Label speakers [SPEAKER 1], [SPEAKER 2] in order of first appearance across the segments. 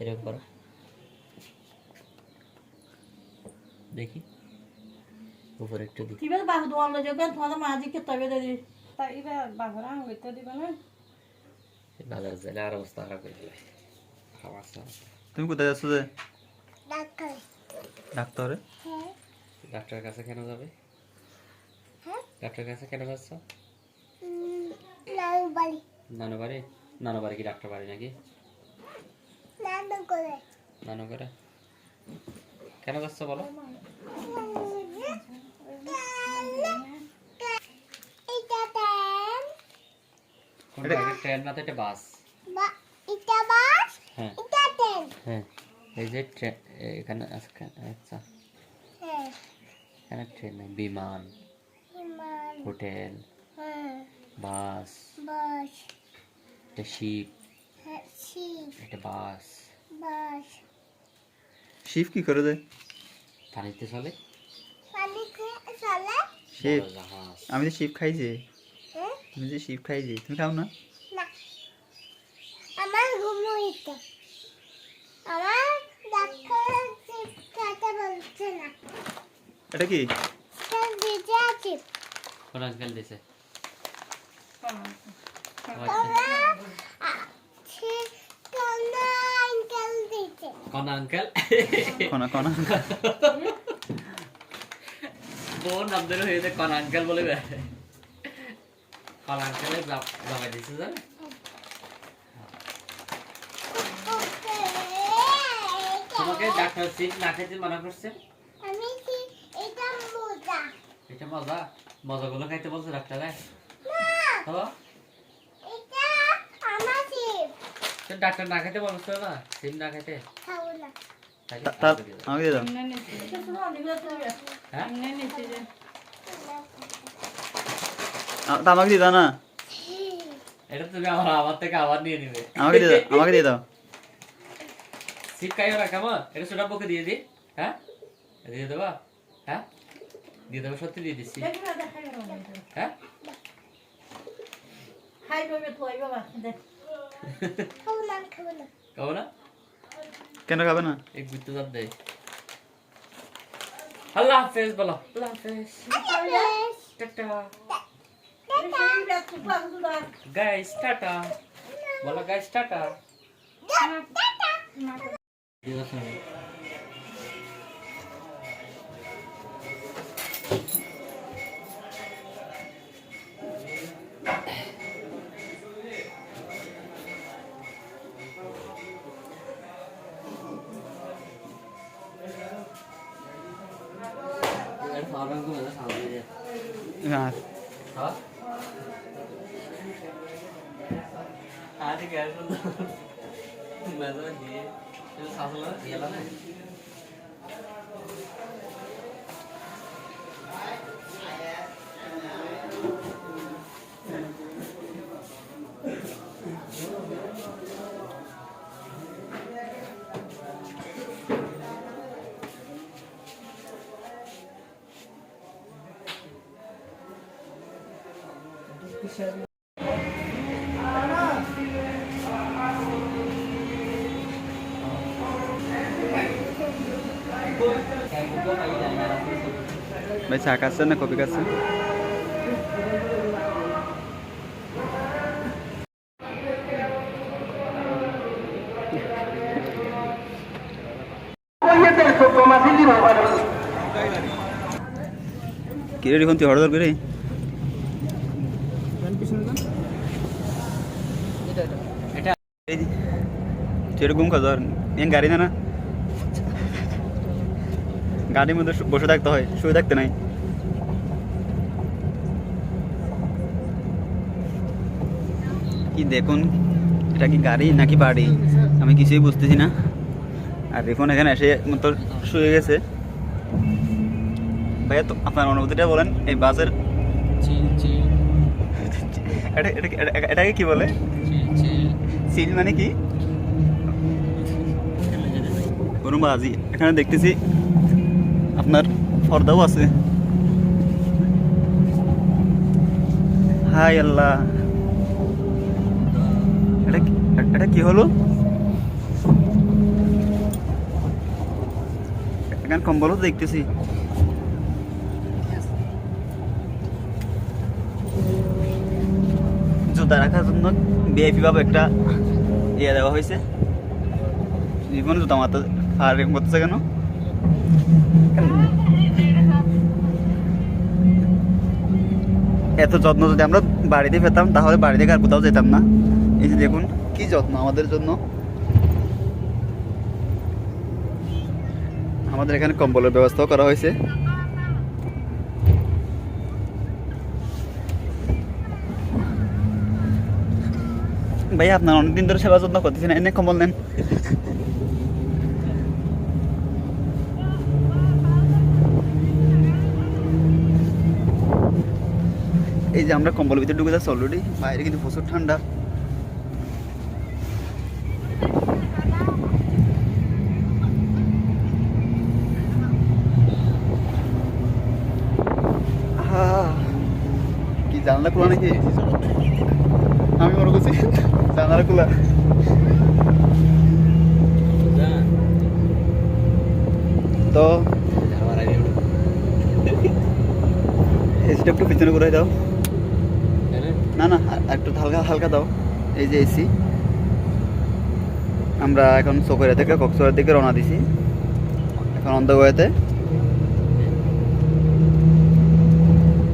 [SPEAKER 1] এরকম করো। দেখি। উপরে একটু দিই
[SPEAKER 2] Tiba bah dua lo juga tuh ada maji kita beda di.
[SPEAKER 3] তা এবার বাঘরা হইতে দিবে না।
[SPEAKER 1] বাজার জেলে আর অবস্থা খারাপ করে দিলে খাবার সাথে
[SPEAKER 4] তুমি কোথায় যাচ্ছ যে? ডাক্তারে।
[SPEAKER 1] ডাক্তারের কাছে কেন যাবে? হ্যাঁ? ডাক্তারের কাছে কেন যাচ্ছ? নানু বাড়ি। নানু বাড়ি কি ডাক্তার বাড়ি নাকি? নানু করে। কেন যাচ্ছ বলো? ট্রেন না তো এটা বাস? হ্যাঁ। হ্যাঁ। এই যে ট্রেন এখানে আচ্ছা। এখানে ট্রেন বিমান। হোটেল। বাস। একটা শিপ। একটা বাস।
[SPEAKER 4] শিব কি করে যায়
[SPEAKER 1] পানিতে চলে?
[SPEAKER 4] শিব আমি যে শিব খাইছি আমি যে শিব খাইছি তুমি খাও না?
[SPEAKER 5] আমার ঘুমোইতে আমার ডাক্তার খাতে বলছে না।
[SPEAKER 4] এটা কি?
[SPEAKER 5] আছে।
[SPEAKER 1] কোন আঙ্কেল দিছে
[SPEAKER 5] সে কানা আঙ্কেল দিতে
[SPEAKER 1] কোন আঙ্কেল
[SPEAKER 4] কনা কনা
[SPEAKER 1] বোন আমাদের হয়েছে কোন আঙ্কেল বলে বেড়ায়। আঙ্কেলে জামাই দিছে জানে? তোমাকে ডাক্তার সিট না খেতে মানা করছে?
[SPEAKER 5] আমি কি এটা মোজা।
[SPEAKER 1] এটা মজা মজাগুলো খাইতে বলছে ডাক্তারে। তো ডাক্তার না খেতে বলছে না সিট না খেতে
[SPEAKER 5] খাব না
[SPEAKER 1] তাহলে
[SPEAKER 4] তা-
[SPEAKER 1] খাওয়া দিয়ে দাও।
[SPEAKER 4] আমাকে দিয়ে দাও.
[SPEAKER 1] হ্যাঁ?
[SPEAKER 4] তা আমাকে দিয়ে দাও না।
[SPEAKER 1] এটা তুমি আমার আমার থেকে আবার নিয়ে নিবে।
[SPEAKER 4] আমাকে দিয়ে দাও আমাকে দিয়ে দাও।
[SPEAKER 1] খাইও কেমন? এটা ছোটা পক্ষে দিয়ে দি। হ্যাঁ? দিয়ে দেবা? হ্যাঁ? দিয়ে দেবো সত্যি দিয়ে দিচ্ছি. হ্যাঁ.
[SPEAKER 2] Deh.
[SPEAKER 5] খাব না খাব না?
[SPEAKER 4] কেন খাবে না?
[SPEAKER 1] এক বিত্তু জাত দেয় আল্লাহ হাফেজ, বলো। আল্লাহ হাফেজ। টাটা। Guys tata. বলো গাইস টাটা। ঠিক ආදි කැරටුන්න මැද ගියේ සසල කියලා නෑ
[SPEAKER 4] ভাই চা খাচ্ছেন না কফি খাচ্ছেন? কিরে দেখুন তুই হরদর করে। খাওয়া ধর এন গাড়ি না না? গাড়ির মধ্যে বসে থাকতে হয় শুয়ে থাকতে নাই। কি দেখুন এটা কি গাড়ি নাকি বাড়ি? আমি কিছুই বুঝতেছি না। আর দেখুন এখানে এসে মতো শুয়ে গেছে। ভাইয়া তো আপনার অনুভূতিটা বলেন এই বাসের এটাকে কি বলে? সিল মানে কি? কোনো বাজি এখানে দেখতেছি আপনার পর্দাও আছে। হাই আল্লাহ। এটা এটা কি হলো? এখানে কম্বলও দেখতেছি। জুতা রাখার জন্য বিআইপি ভাবে একটা ইয়ে দেওয়া হয়েছে। জীবনে জুতা মাথা আর করতেছে কেন? এত যত্ন যদি আমরা বাড়িতে পেতাম, তাহলে বাড়ি থেকে আর কোথাও যেতাম না। এই যে দেখুন, কি যত্ন আমাদের জন্য। আমাদের এখানে কম্বলের ব্যবস্থাও করা হয়েছে। ভাই, আপনার অনেকদিন ধরে সেবা যত্ন করতেছেন এনে কম্বল নেন এই যে আমরা কম্বল ভিতরে ঢুকে যাচ্ছি অলরেডি বাইরে কিন্তু প্রচুর ঠান্ডা। কি জানলা খোলা নাকি? আমি মনে করছি খোলা তো এসিটা একটু পিছনে করে দাও। না না একটু হালকা হালকা দাও। এই যে এসি আমরা এখন চকরিয়া থেকে কক্সবাজার দিকে রওনা দিছি। এখন অন্ধগোয়াতে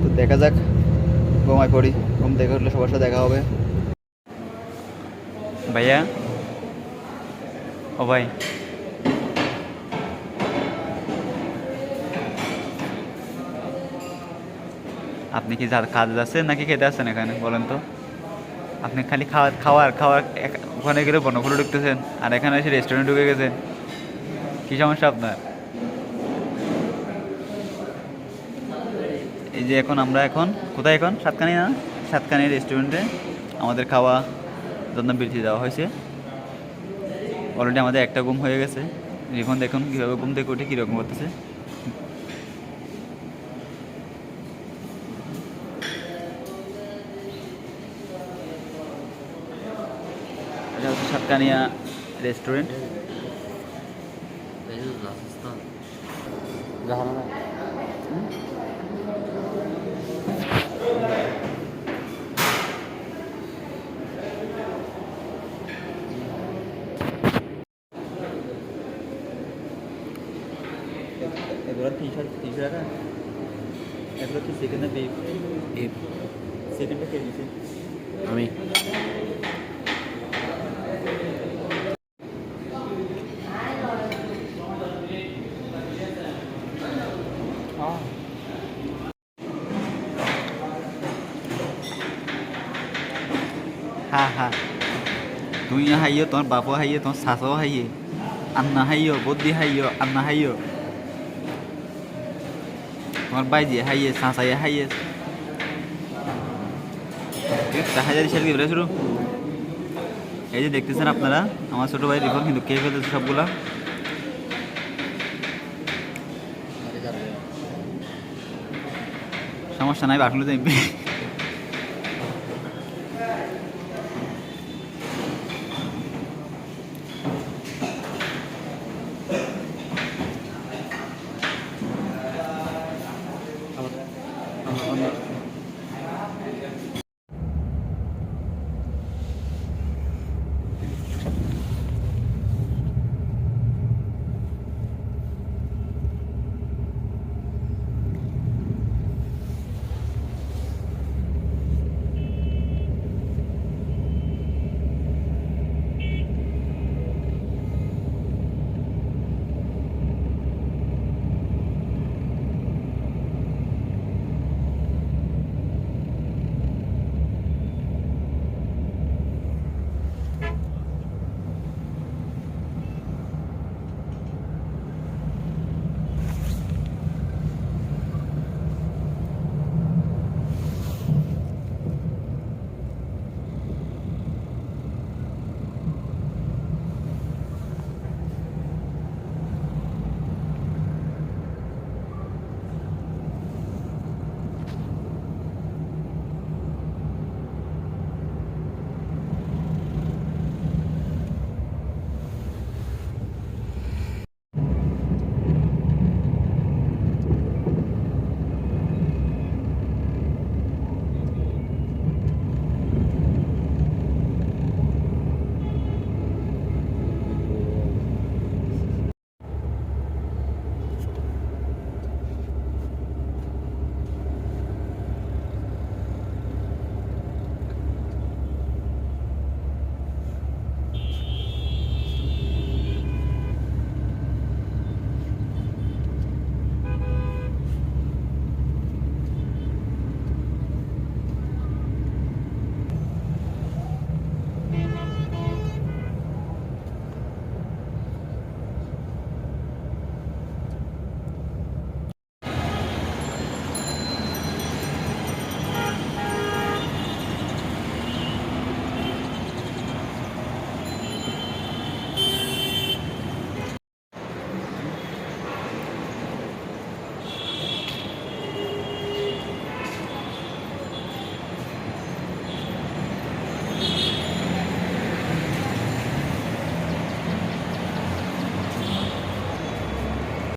[SPEAKER 4] তো দেখা যাক ঘুমায় পড়ি ঘুম থেকে উঠলে সবার সাথে দেখা হবে। ভাইয়া? ও ভাই। আপনি কি যা- কাজে যাচ্ছেন নাকি খেতে আসছেন এখানে, বলেন তো? আপনি খালি খাওয়া, খাওয়ার খাওয়ার ওখানে গেলে বনফুলো ঢুকতেছেন, আর এখানে এসে রেস্টুরেন্ট ঢুকে গেছেন। কী সমস্যা আপনার? এই যে এখন আমরা এখন, কোথায় এখন? সাতকানি না? সাতকানি রেস্টুরেন্টে আমাদের খাওয়া জন্য বৃদ্ধি দেওয়া হয়েছে। অলরেডি আমাদের একটা ঘুম হয়ে গেছে। এখন দেখুন কীভাবে ঘুম থেকে উঠে কীরকম করতেছে। এটা হচ্ছে সাতকানিয়া রেস্টুরেন্ট এগুলো তিনশো তিনশো টাকা এগুলো কি সেকেন্ডে কে দিছে
[SPEAKER 1] আমি।
[SPEAKER 4] হ্যাঁ হ্যাঁ তুই হাইও তোমার বাপও হাইয়ে তোমার শাশও হাইয়ে আন্না হাইও বদ্দি হাইও আন্না হাইও তোমার বাইজি হাইয়ে শাঁসাইয়ে হাইয়ে হাজার হিসেবে কি বলে শুরু। এই যে দেখতেছেন আপনারা, আমার ছোটো ভাই রিফন কিন্তু কে ফেলতেছে সবগুলা। সমস্যা নাই বাটলো যাইবে on, on the